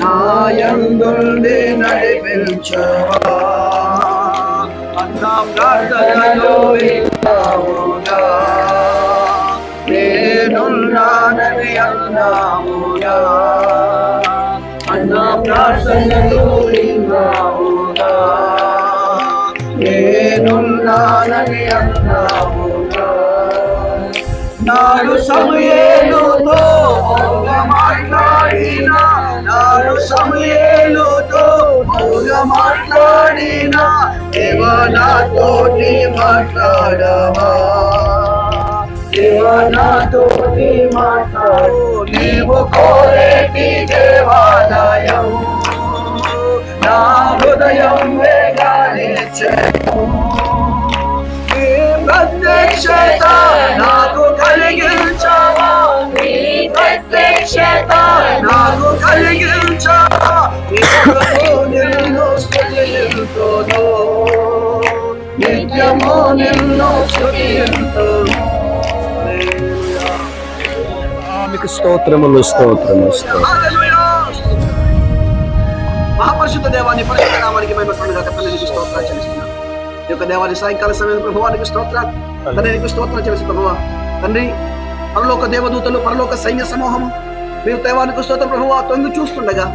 నాయందుండి నడిపించవా. అన్న ప్రార్థనలో నేనున్నానని అన్న ప్రార్థనలో విన్నావుగా నేనున్నానని అన్నావుగా నాడు సమయేలుతో మాట్లాడిన నాడు సమయేలుతో మౌన మాట్లాడిన దేవా నాతోటి మాట్లాడవా దేవా నాతోటి మాట్లాడు. నీవు కోరేటి దేవాలయం నా హృదయం వేగానే నీ ప్రత్యక్షత నాకు కలిగించవా నీ ప్రత్యక్షత నాకు నిత్యము నిన్ను స్తుతింతును నిత్యము నిన్ను స్తుతింతును మీకు స్తోత్రములు. స్తోత్రము మహాపరిశుద్ధ దేవాన్ని పరిశుద్ధ నామానికి మేము పండుగ తల్లికి స్తోత్రాలు చెల్లిస్తున్నాం ఈ యొక్క దేవాన్ని సాయంకాల సమయం ప్రభువానికి స్తోత్రాలు తండ్రి నీకు స్తోత్రాలు చెల్లిస్తు ప్రభువా. తండ్రి పరలోక దేవదూతలు పరలోక సైన్య సమూహము మీరు దేవానికి స్తోత్రం ప్రభువా తొంగి చూస్తుండగా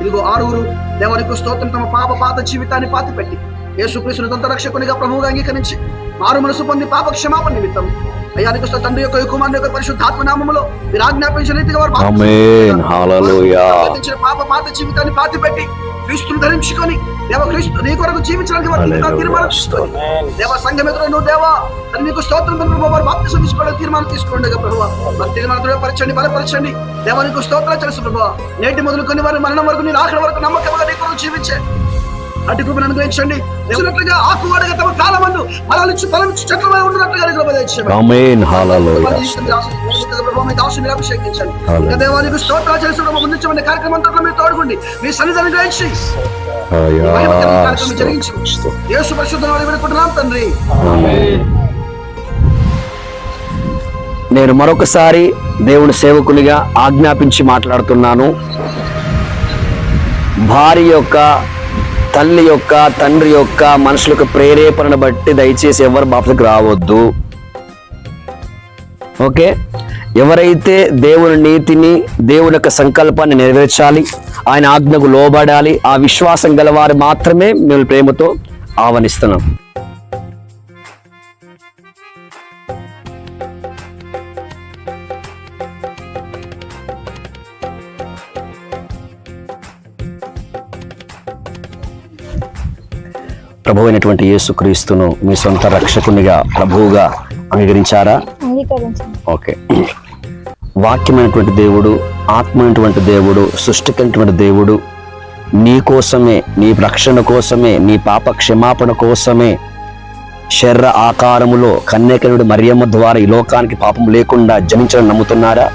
ఇదిగో ఆరుగురు దేవానికి స్తోత్రం తమ పాప పాత జీవితాన్ని పాతిపెట్టి యేసుక్రీస్తుని తొంత రక్షకునిగా ప్రభువుగా అంగీకరించి మారు మనసు పొంది పాప క్షమాపణ నిమిత్తం అయ్యానికి తండ్రి యొక్క కుమారుని యొక్క పరిశుద్ధాత్మ నామములో మీరు ఆజ్ఞాపించిన రీతిగా వారు పాప పాత జీవితాన్ని పాతి పెట్టి క్రీస్తుని ధరించుకొని దేవ క్రీస్తు నీ కొరకు జీవించడానికి వారు. తీర్మానం తీసుకొని దేవ సంఘం ఎదురు నువ్వు దేవా అని నీకు స్తోత్రం ప్రభు వారు బాప్తిసం తీసుకోవడానికి తీర్మానం తీసుకోండి ప్రభు. వారి తీర్మానం దృఢపరచండి బలపరచండి. దేవా నీకు స్తోత్రాలు తెలుసు ప్రభు. నేటి మొదలుకొని వారి మరణం వరకు నీ ఆఖరి వరకు నమ్మకంగా నీ కొరకు జీవించే. అటు కృపను అనుగ్రహించండి. ఆకువాడగా తమ కాలమందు ఫలాలిచ్చి ఫలమిచ్చి చెట్ల మీద. ఆమేన్ హల్లెలూయా అభిషేకించండి. ఇంకా దేవానికి స్తోత్రాలు ముందుంచమని కార్యక్రమం అంతా మీరు తోడుకోండి. మీ సన్నిధానం గ్రహించి జరిగించు. యేసు పరిశుద్ధ నామములో వేడుకుంటున్నాం తండ్రి. నేను మరొకసారి దేవుని సేవకునిగా ఆజ్ఞాపించి మాట్లాడుతున్నాను. భార్య యొక్క తల్లి యొక్క తండ్రి యొక్క మనుషులకు ప్రేరేపణను బట్టి దయచేసి ఎవరు బాపతికి రావద్దు. ఓకే? ఎవరైతే దేవుని నీతిని దేవుని యొక్క సంకల్పాన్ని నెరవేర్చాలి ఆయన ఆజ్ఞకు లోబడాలి ఆ విశ్వాసం గలవారు మాత్రమే మేము ప్రేమతో ఆహ్వానిస్తున్నాం. ప్రభు అయినటువంటి యేసుక్రీస్తును మీ సొంత రక్షకునిగా ప్రభువుగా అంగీకరించారా? ఓకే. వాక్యమైనటువంటి దేవుడు ఆత్మైనటువంటి దేవుడు సృష్టికైనటువంటి దేవుడు నీ కోసమే నీ రక్షణ కోసమే నీ పాప క్షమాపణ కోసమే శరీర ఆకారములో కన్యకనుడు మరియమ్మ ద్వారా ఈ లోకానికి పాపం లేకుండా జనించడం నమ్ముతున్నారా?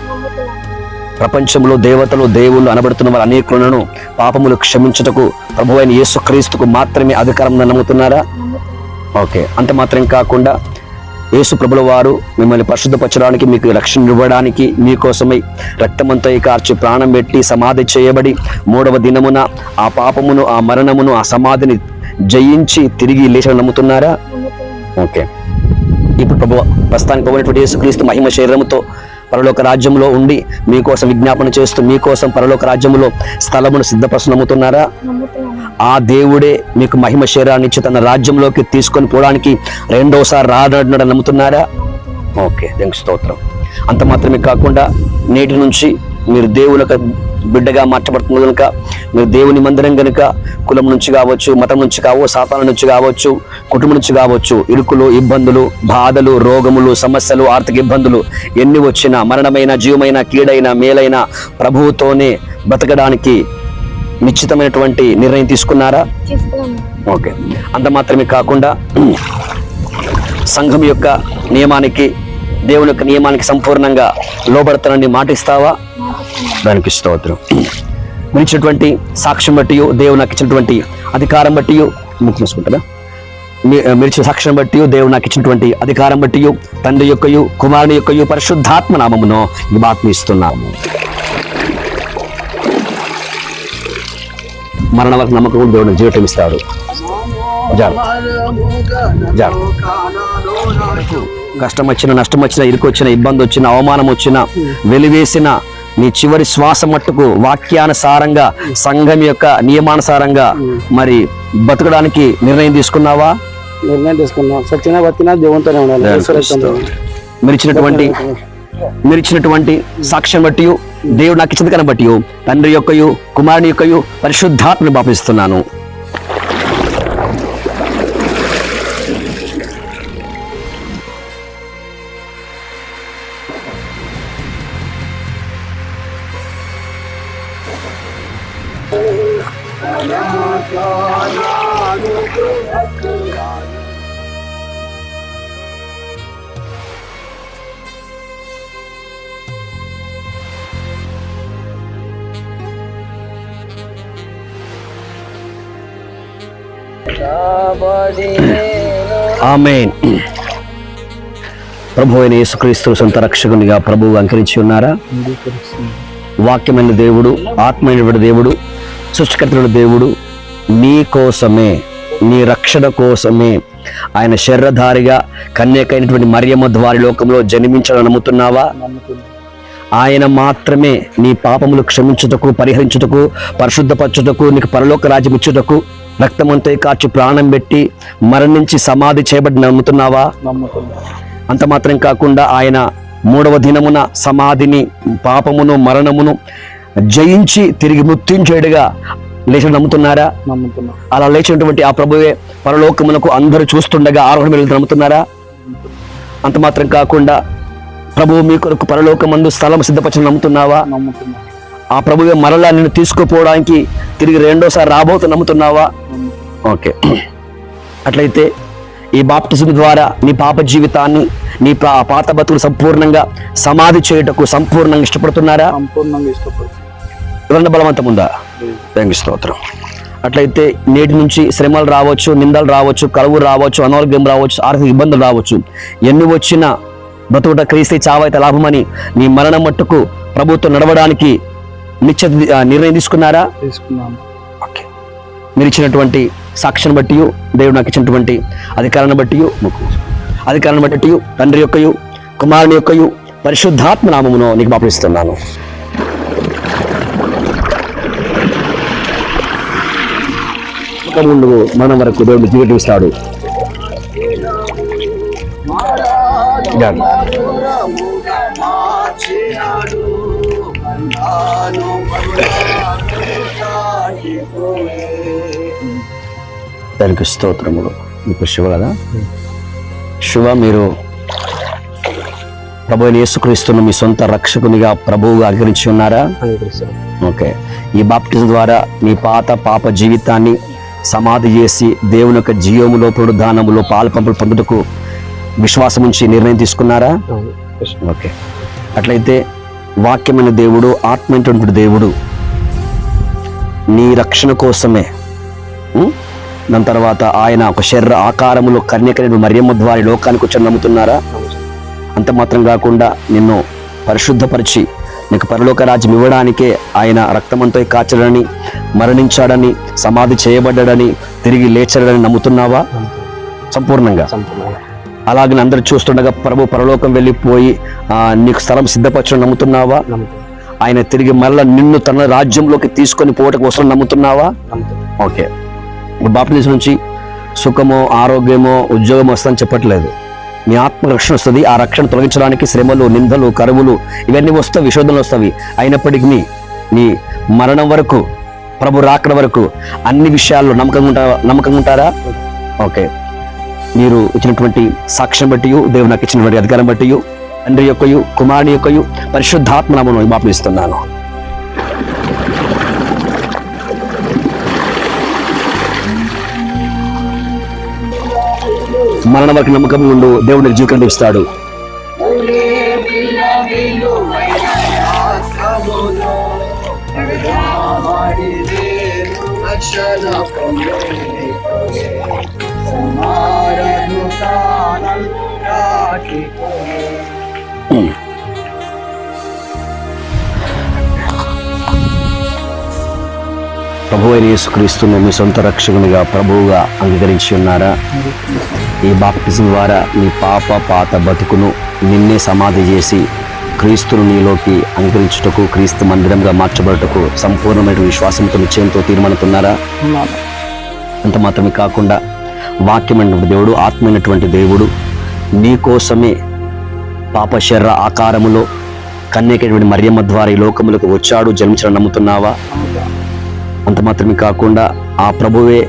ప్రపంచంలో దేవతలు దేవుళ్ళు అనబడుతున్న వారు అనేకులను పాపములు క్షమించుటకు ప్రభు అయిన యేసుక్రీస్తుకు మాత్రమే అధికారం నమ్ముతున్నారా? ఓకే. అంత మాత్రం కాకుండా యేసు ప్రభుల వారు మిమ్మల్ని పరిశుద్ధపరచడానికి మీకు రక్షణ ఇవ్వడానికి మీకోసమై రక్తమంతా కార్చి ప్రాణం పెట్టి సమాధి చేయబడి మూడవ దినమున ఆ పాపమును ఆ మరణమును ఆ సమాధిని జయించి తిరిగి లేచని నమ్ముతున్నారా? ఓకే. ఇప్పుడు ప్రభు ప్రస్తుతానికి పోయినటువంటి యేసుక్రీస్తు మహిమ శరీరంతో పరలోక రాజ్యంలో ఉండి మీకోసం విజ్ఞాపన చేస్తూ మీకోసం పరలోక రాజ్యములో స్థలమును సిద్ధపరచు నమ్ముతున్నారా ఆ దేవుడే మీకు మహిమ శరీరాన్ని ఇచ్చి తన రాజ్యంలోకి తీసుకొని పోవడానికి రెండోసారి రానన్నాడు నమ్ముతున్నారా? ఓకే దేవునికి స్తోత్రం. అంత మాత్రమే కాకుండా నేటి నుంచి మీరు దేవుని యొక్క బిడ్డగా మార్చబడుతుంది కనుక మీరు దేవుని మందిరం కనుక కులం నుంచి కావచ్చు మతం నుంచి కావచ్చు సాతాన నుంచి కావచ్చు కుటుంబం నుంచి కావచ్చు ఇరుకులు ఇబ్బందులు బాధలు రోగములు సమస్యలు ఆర్థిక ఇబ్బందులు ఎన్ని వచ్చినా మరణమైన జీవమైన కీడైన మేలైన ప్రభువుతోనే బ్రతకడానికి నిశ్చితమైనటువంటి నిర్ణయం తీసుకున్నారా? ఓకే. అంత మాత్రమే కాకుండా సంఘం యొక్క నియమానికి దేవుని యొక్క నియమానికి సంపూర్ణంగా లోబడతానని మాటిస్తావా? దానికి స్తోత్రం. మీరు ఇచ్చినటువంటి సాక్ష్యం బట్టి దేవుడు నాకు ఇచ్చినటువంటి అధికారం బట్టి ముక్కు మూసుకుంటారా? మీ- సాక్ష్యం బట్టి దేవుడు నాకు ఇచ్చినటువంటి అధికారం బట్టి తండ్రి యొక్కయు కుమారుని యొక్కయు పరిశుద్ధాత్మ నామమును ఈ మరణ వరకు నమ్మకం దేవుడు జీవితం ఇస్తాడు. కష్టం వచ్చిన నష్టం వచ్చిన ఇరుకు వచ్చిన ఇబ్బంది వచ్చిన అవమానం వచ్చిన వెలివేసిన నీ చివరి శ్వాస మట్టుకు వాక్యానుసారంగా సంఘం యొక్క నియమానుసారంగా మరి బతకడానికి నిర్ణయం తీసుకున్నావా? నిర్ణయం తీసుకున్నాం. సచిన బతినా దేవునితోనే ఉండాలి. మీరు ఇచ్చినటువంటి మీరు ఇచ్చినటువంటి సాక్ష్యం బట్టి దేవుడు నాకు ఇచ్చింది కన బట్టి తండ్రి యొక్కయు కుమారుని యొక్కయు పరిశుద్ధాత్మని పాపిస్తున్నాను. ఆమెన్. ప్రభు అయిన యేసుక్రీస్తు సొంత రక్షకునిగా ప్రభువు అంకరించి ఉన్నారా? వాక్యమైన దేవుడు ఆత్మైన దేవుడు సృష్టికర్తడు దేవుడు నీ కోసమే నీ రక్షణ కోసమే ఆయన శరీరధారిగా కన్యకైనటువంటి మరియమ్మ ద్వారి లోకంలో జన్మించాలని నమ్ముతున్నావా? ఆయన మాత్రమే నీ పాపములు క్షమించుటకు పరిహరించుటకు పరిశుద్ధపరచుటకు నీకు పరలోక రాజ్యం ఇచ్చుటకు రక్తమంతో కార్చి ప్రాణం పెట్టి మరణించి సమాధి చేయబడి నమ్ముతున్నావా నమ్ముతున్నాం. అంత మాత్రం కాకుండా ఆయన మూడవ దినమున సమాధిని పాపమును మరణమును జయించి తిరిగి మృత్యుంచేడుగా లేచి నమ్ముతున్నారా నమ్ముతున్నాం. అలా లేచినటువంటి ఆ ప్రభువే పరలోకమునకు అందరూ చూస్తుండగా ఆరోహణ వెళ్తూ నమ్ముతున్నారా అంత మాత్రం కాకుండా ప్రభువు మీ కొరకు పరలోకమందు స్థలం సిద్ధపరచని నమ్ముతున్నావా నమ్ముతున్నాం. ఆ ప్రభువే మరలా నిన్ను తీసుకుపోవడానికి తిరిగి రెండోసారి రాబోతు నమ్ముతున్నావా? నమ్ముతున్నాం. ఓకే. అట్లయితే ఈ బాప్టిజం ద్వారా నీ పాప జీవితాన్ని నీ పా- పాత బతుకులు సంపూర్ణంగా సమాధి చేయుటకు సంపూర్ణంగా ఇష్టపడుతున్నారా? సంపూర్ణంగా. ఎవరన్నా బలవంతం ఉందా థ్యాంక్ స్తోత్రం. అట్లయితే నేటి నుంచి శ్రమలు రావచ్చు నిందలు రావచ్చు కలువు రావచ్చు అనారోగ్యం రావచ్చు ఆర్థిక ఇబ్బందులు రావచ్చు. ఎన్ని వచ్చినా బతుకుట క్రీస్తే చావైతే లాభమని నీ మరణం మట్టుకు ప్రభుత్వం నడవడానికి నిశ్చ ఆ, నిర్ణయం తీసుకున్నారా? తీసుకున్నాను ఓకే. మీరు ఇచ్చినటువంటి సాక్ష్యం బట్టి దేవుడు నాకు ఇచ్చినటువంటి అధికారాన్ని బట్టి అధికారాన్ని బట్టి తండ్రి యొక్కయు కుమారుని యొక్కయు పరిశుద్ధాత్మ నామమును నీకు పాపిస్తున్నాను ముందు మనం వరకు దేవుడు జీవితం దానికి స్తోత్రములు. మీకు శివ కదా? శివ మీరు ప్రభు యేసుక్రీస్తును మీ సొంత రక్షకునిగా ప్రభువుగా అంగరించి ఉన్నారా. ఓకే. ఈ బాప్టిజం ద్వారా మీ పాత పాప జీవితాన్ని సమాధి చేసి దేవుని యొక్క జీవములో పునరుద్ధానములో పాలు పంపులు పొందుటకు విశ్వాసం ఉంచి నిర్ణయం తీసుకున్నారా. ఓకే. అట్లయితే వాక్యమైన దేవుడు ఆత్మైనటువంటి దేవుడు నీ రక్షణ కోసమే? దాని తర్వాత ఆయన ఒక శరీర ఆకారములో కన్యకని మరియమ్మ ద్వారా లోకానికి వచ్చి నమ్ముతున్నారా? అంత మాత్రం కాకుండా నిన్ను పరిశుద్ధపరిచి నీకు పరలోక రాజ్యం ఇవ్వడానికే ఆయన రక్తమంతో కాచడని మరణించాడని సమాధి చేయబడ్డాడని తిరిగి లేచడని నమ్ముతున్నావా? సంపూర్ణంగా. సంపూర్ణంగా. అలాగే అందరూ చూస్తుండగా ప్రభు పరలోకం వెళ్ళిపోయి నీకు స్థలం సిద్ధపరచడం నమ్ముతున్నావా? ఆయన తిరిగి మరలా నిన్ను తన రాజ్యంలోకి తీసుకొని పోవటం కోసం నమ్ముతున్నావా? ఓకే. ఇప్పుడు దేశం నుంచి సుఖమో ఆరోగ్యమో ఉద్యోగం వస్తుందని చెప్పట్లేదు. నీ ఆత్మ రక్షణ వస్తుంది. ఆ రక్షణ తొలగించడానికి శ్రమలు నిందలు కరువులు ఇవన్నీ వస్తాయి విశోధనలు వస్తాయి. అయినప్పటికీ నీ మరణం వరకు ప్రభు రాకడ వరకు అన్ని విషయాల్లో నమ్మకంగా ఉంటా నమ్మకంగా ఉంటారా? ఓకే. మీరు ఇచ్చినటువంటి సాక్ష్యం బట్టి దేవుడు నాకు ఇచ్చినటువంటి అధికారం బట్టి తండ్రి యొక్కయు కుమారుని యొక్కయు పరిశుద్ధాత్మనామను మాపిస్తున్నాను మరణ వరకు నమ్మకం ఉండు దేవుడు నీకు జీవితం ఇస్తాడు ప్రభు అయిన యేసుక్రీస్తును మీ సొంత రక్షకునిగా ప్రభువుగా అంగీకరించి ఉన్నారా? ఈ బాప్టిజం ద్వారా నీ పాప పాత బతుకును నిన్నే సమాధి చేసి క్రీస్తును నీలోకి అంగీకరించుటకు క్రీస్తు మందిరంగా మార్చబడుటకు సంపూర్ణమైన విశ్వాసంతో నిశ్చయంతో తీర్మానుతున్నారా? అంత మాత్రమే కాకుండా వాక్యమైనటువంటి దేవుడు ఆత్మైనటువంటి దేవుడు నీ కోసమే పాప శర్ర ఆకారములో కన్యకటువంటి మరియమ్మ ద్వారా ఈ లోకములకు వచ్చాడు జన్మించడం నమ్ముతున్నావా? అంత మాత్రమే కాకుండా ఆ ప్రభువే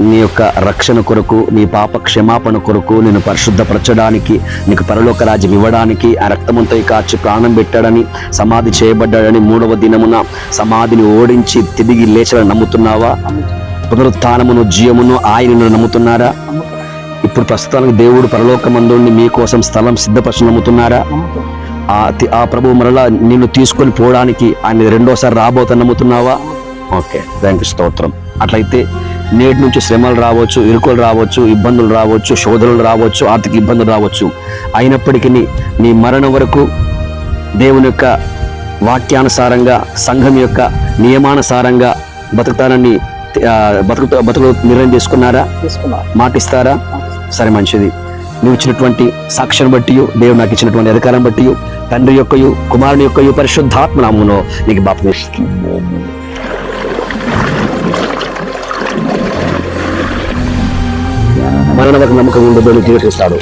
నీ యొక్క రక్షణ కొరకు నీ పాప క్షమాపణ కొరకు నేను పరిశుద్ధపరచడానికి నీకు పరలోక రాజ్యం ఇవ్వడానికి ఆ రక్తమంతో కాచి ప్రాణం పెట్టాడని సమాధి చేయబడ్డాడని మూడవ దినమున సమాధిని ఓడించి తిరిగి లేచడని నమ్ముతున్నావా? పునరుత్నమును జీవమును ఆయనను నమ్ముతున్నారా? ఇప్పుడు ప్రస్తుతానికి దేవుడు పరలోకమందుండి మీకోసం స్థలం సిద్ధపరచు నమ్ముతున్నారా ఆ ఆ ప్రభు మరలా నిన్ను తీసుకొని పోవడానికి ఆయన రెండోసారి రాబోతా నమ్ముతున్నావా? ఓకే థ్యాంక్ యూ స్తోత్రం. అట్లయితే నేటి నుంచి శ్రమలు రావచ్చు ఇరుకులు రావచ్చు ఇబ్బందులు రావచ్చు శోధనలు రావచ్చు ఆర్థిక ఇబ్బందులు రావచ్చు. అయినప్పటికీ నీ మరణం వరకు దేవుని యొక్క వాక్యానుసారంగా సంఘం యొక్క నియమానుసారంగా బతుకుతానని ఆ, బతుకుతా బతుకు నిర్ణయం తీసుకున్నారా తీసుకున్నాను మాటిస్తారా? సరే మంచిది. నువ్వు ఇచ్చినటువంటి సాక్ష్యం బట్టి దేవుడు నాకు ఇచ్చినటువంటి అధికారం బట్టి తండ్రి యొక్కయు కుమారుని యొక్కయు పరిశుద్ధాత్మ నామును నీకు బాప్తిస్తుంది మరణ నమ్మకం ఉండదు తీర్చిస్తాడు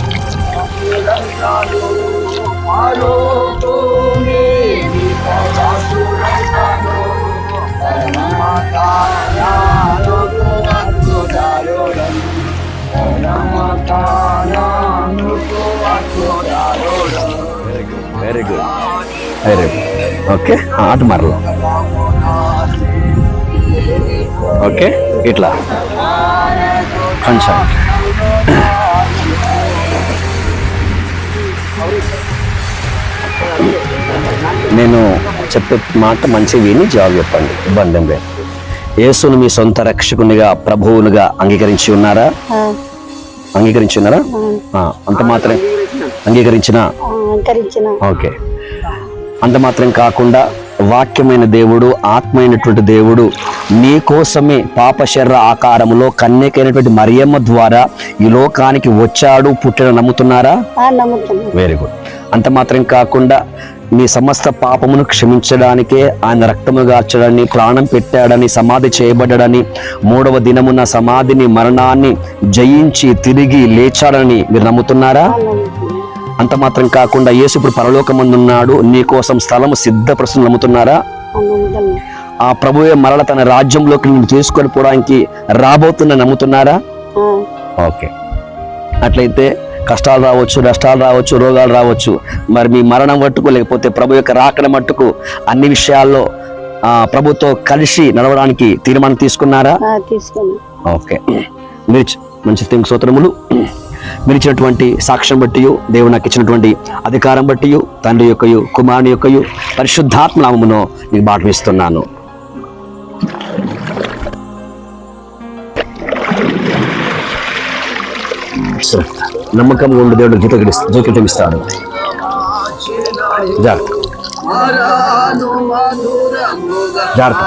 గుడ్ ఓకే అటు మరలో ఓకే ఇట్లా. కొంచెం. నేను చెప్పే మాట మంచి విని జవాబు చెప్పండి. ఇబ్బంది ఏం లేదు. యేసును మీ సొంత రక్షకునిగా ప్రభువునుగా అంగీకరించి ఉన్నారా? అంగీకరించి ఉన్నారా? అంత మాత్రం అంగీకరించిన? ఓకే అంత మాత్రం కాకుండా వాక్యమైన దేవుడు ఆత్మైనటువంటి దేవుడు నీ కోసమే పాపశర్ర ఆకారములో కన్యకైనటువంటి మరియమ్మ ద్వారా ఈ లోకానికి వచ్చాడు పుట్టిన నమ్ముతున్నారా? వెరీ గుడ్ అంత మాత్రం కాకుండా నీ సమస్త పాపమును క్షమించడానికే ఆయన రక్తము గార్చడాన్ని ప్రాణం పెట్టాడని సమాధి చేయబడ్డాడని మూడవ దినమున సమాధిని మరణాన్ని జయించి తిరిగి లేచాడని మీరు నమ్ముతున్నారా? అంత మాత్రం కాకుండా యేసు ఇప్పుడు పరలోకమందున్నాడు. నీ కోసం స్థలము సిద్ధపరుస్తుని నమ్ముతున్నారా? ఆ ప్రభువే మరల తన రాజ్యంలోకి నేను తీసుకొని పోవడానికి రాబోతున్న నమ్ముతున్నారా? ఓకే. అట్లయితే కష్టాలు రావచ్చు నష్టాలు రావచ్చు రోగాలు రావచ్చు. మరి మీ మరణం మట్టుకు లేకపోతే ప్రభు యొక్క రాకడ మట్టుకు అన్ని విషయాల్లో ఆ, ప్రభుతో కలిసి నడవడానికి తీర్మానం తీసుకున్నారా? ఓకే. మంచి థింక్ సూత్రములు. మీరు ఇచ్చినటువంటి సాక్ష్యం బట్టి దేవుడు నాకు ఇచ్చినటువంటి అధికారం బట్టి తండ్రి యొక్కయు కుమారుని యొక్కయు పరిశుద్ధాత్మ నామమును నీకు బాటమిస్తున్నాను నమ్మకం ఉండి దేవుడు జీతం జీతం ఇస్తాడు. జాగ్రత్త. జాగ్రత్త.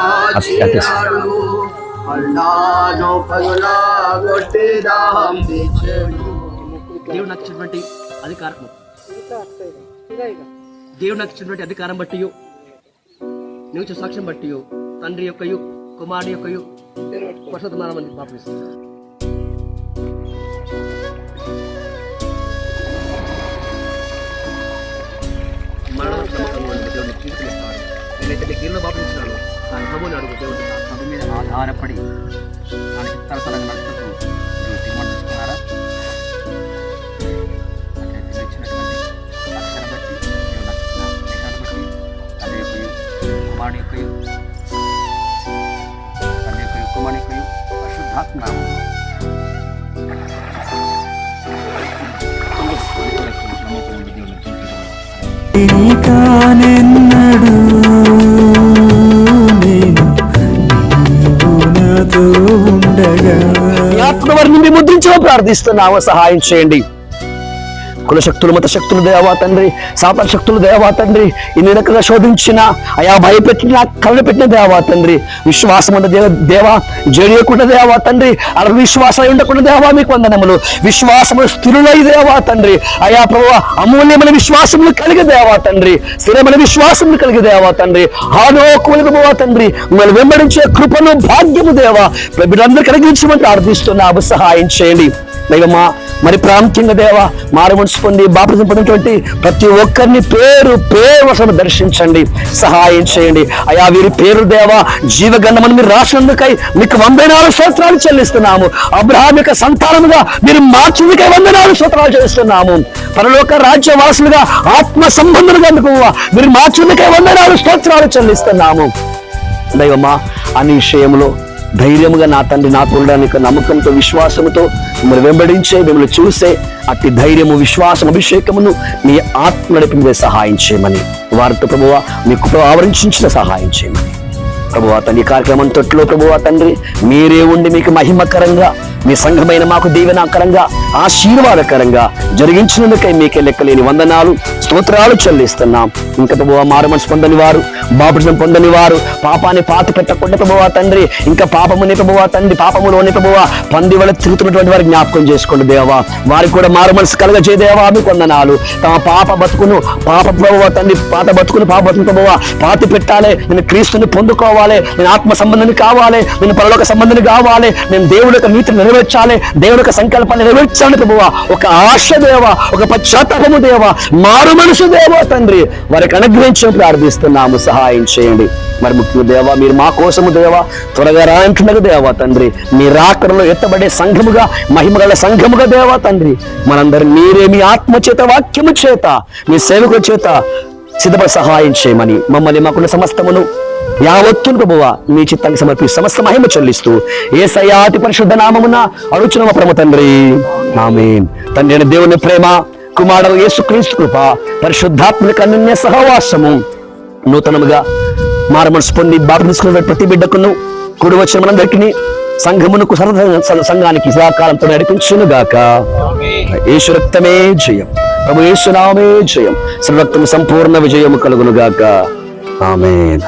అన్నాను. దేవుడు నాకు ఇచ్చినటువంటి అధికారం దేవుడు నాకు ఇచ్చినటువంటి అధికారం బట్టి నువ్వు సాక్ష్యం బట్టి తండ్రి యొక్కయు కుమారుని యొక్కయు పరిశుద్ధమానమని పాపిస్తుంది మరణ దేవుడిని నేనైతే నీకు ఎన్నో పాపించినాను ప్రభుని అడుగు దేవుడు మీద ఆధారపడి తరతరంగా నడుపుతూ పరిశుద్ధాత్మ నామములో నమ్మకం కానెన్నడు నేను నాతో ఉండగా ఆత్మ వారిని ప్రార్థిస్తున్నాము సహాయం చేయండి. కుల శక్తులు మత శక్తులు దేవా తండ్రి. సాతాన శక్తులు దేవా తండ్రి. ఇన్ని రకంగా శోధించిన అయా భయపెట్టిన కళ్ళు పెట్టిన దేవా తండ్రి. విశ్వాసం ఉన్న దేవ దేవా జడియకుండా దేవా తండ్రి. అలా విశ్వాసం ఉండకుండా దేవా మీకు వందనములు. విశ్వాసము స్థిరులై దేవా తండ్రి. అయా ప్రభు అమూల్యమైన విశ్వాసములు కలిగి దేవా తండ్రి. స్థిరమైన విశ్వాసములు కలిగి దేవా తండ్రి. హానోకులకు తండ్రి. మిమ్మల్ని వెంబడించే కృపను భాగ్యము దేవా. బిడ్డలందరూ కలిగించమని ప్రార్థిస్తున్నాము. సహాయం చేయండి. దైవమా మరి ప్రాముఖ్యంగా దేవా మారు పొంది బాప్తిజం పొందినటువంటి ప్రతి ఒక్కరిని పేరు పేరు అసలు దర్శించండి. సహాయం చేయండి. అయా వీరి పేరు దేవా జీవగంధమని మీరు రాసినందుకై మీకు వందనాలు స్తోత్రాలు చెల్లిస్తున్నాము. అబ్రహాం యొక్క సంతానముగా మీరు మార్చినకై వందనాలు స్తోత్రాలు చెల్లిస్తున్నాము. పరలోక రాజ్య వాసులుగా ఆత్మ సంబంధులుగా మీకు మీరు మార్చినకై వందనాలు స్తోత్రాలు చెల్లిస్తున్నాము. దైవమా అన్ని విషయంలో ధైర్యముగా నా తండ్రి నా ఉండడానికి నమ్మకంతో విశ్వాసముతో మిమ్మల్ని వెంబడించే మిమ్మల్ని చూసే అట్టి ధైర్యము విశ్వాసం అభిషేకమును మీ ఆత్మ నడిపి సహాయం చేయమని. వారితో ప్రభువ మీ కృప ఆవరించిన సహాయం చేయమని. ప్రభువా తండ్రి కార్యక్రమం తొట్టులో ప్రభువా తండ్రి మీరే ఉండి మీకు మహిమకరంగా మీ సంఘమైన మాకు దీవెనాకరంగా ఆశీర్వాదకరంగా జరిగించినందుకై మీకే లెక్కలేని వందనాలు స్తోత్రాలు చెల్లిస్తున్నాం. ఇంకా ప్రభువా మారు మనసు పొందని వారు బాపుజం పొందని వారు పాపాన్ని పాత పెట్టకుండా ప్రభువా తండ్రి ఇంకా పాపముని ప్రభువా తండ్రి పాపములోని ప్రభువా పంది వల్ల తిరుగుతున్నటువంటి వారి జ్ఞాపకం చేసుకోండి దేవా. వారికి కూడా మారు మనసు కలగజే దేవా మీకు వందనాలు. తమ పాప బతుకును పాప ప్రభువా తండ్రి పాత బతుకును పాప బతుకు ప్రభువా పాతి పెట్టాలి. నేను క్రీస్తుని పొందుకోవాలి. నేను ఆత్మ సంబంధాన్ని కావాలి. నేను పరలోక సంబంధాన్ని కావాలి. నేను దేవుడి యొక్క నీతిని నెరవేర్చాలి. దేవుని యొక్క సంకల్పాన్ని నెరవేర్చాలి ప్రభువా. ఒక ఆశ దేవ ఒక పశ్చాత్తాపము దేవా. మారు మనసు దేవా తండ్రి. వారికి అనుగ్రహించి ప్రార్థిస్తున్నాము. సహాయం చేయండి. మరి ముఖ్య దేవా మీరు మా కోసము దేవా త్వరగా రాంటున్నది దేవా తండ్రి. మీ రాకడలో ఎత్తబడే సంఘముగా మహిమగల సంఘముగా దేవా తండ్రి. మనందరం మీరే మీ ఆత్మ చేత వాక్యము చేత మీ సేవకుల చేత సిద్ధపడి సహాయం చేయమని మమ్మల్ని మాకున్న సమస్తమును యావత్తును ప్రభువ మీ చిత్తానికి సమర్పి సమస్త మహిమ చెల్లిస్తూ ఏ సయాతి పరిశుద్ధ నామమున అడుచునమ ప్రమ తండ్రి. ఆమె తండ్రి దేవుని ప్రేమ కుమారుడు యేసుక్రీస్తు కృప పరిశుద్ధాత్మక అన్య సహవాసము నూతనముగా మారమనసు పొంది బాబు తీసుకున్న ప్రతి బిడ్డకును కూడి వచ్చిన మనందరికీ సంఘమునకు సంఘానికి సహకారంతో నడిపించును గాక. యేసు రక్తమే జయం. ప్రభు యేసునామే జయం. సర్వత్వం సంపూర్ణ విజయము కలుగును గాక. ఆమేన్.